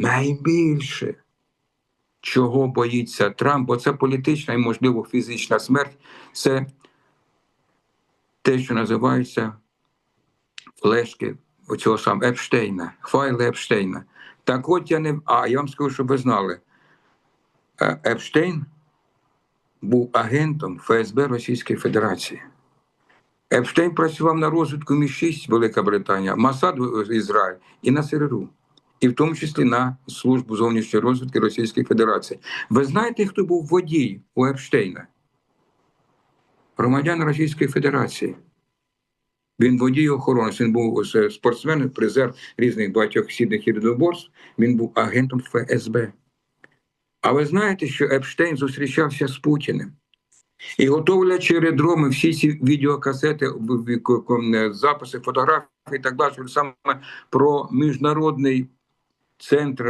найбільше, чого боїться Трамп, бо це політична і, можливо, фізична смерть, це те, що називається флешки оцього сам Епштейна, файли Епштейна. Так от я не. А я вам скажу, щоб ви знали. Е, Епштейн був агентом ФСБ Російської Федерації. Епштейн працював на розвитку Мі-6 Велика Британія, Масад Ізраїль і на ЦРУ, і в тому числі на службу зовнішньої розвитки Російської Федерації. Ви знаєте, хто був водій у Епштейна? Громадян Російської Федерації. Він водій охоронець, він був е, спортсмен, призер різних багатьох східних єдиноборств. Він був агентом ФСБ. А ви знаєте, що Епштейн зустрічався з Путіним? І готовлячи аеродроми, всі ці відеокасети, записи, фотографії і так далі, саме про міжнародний centro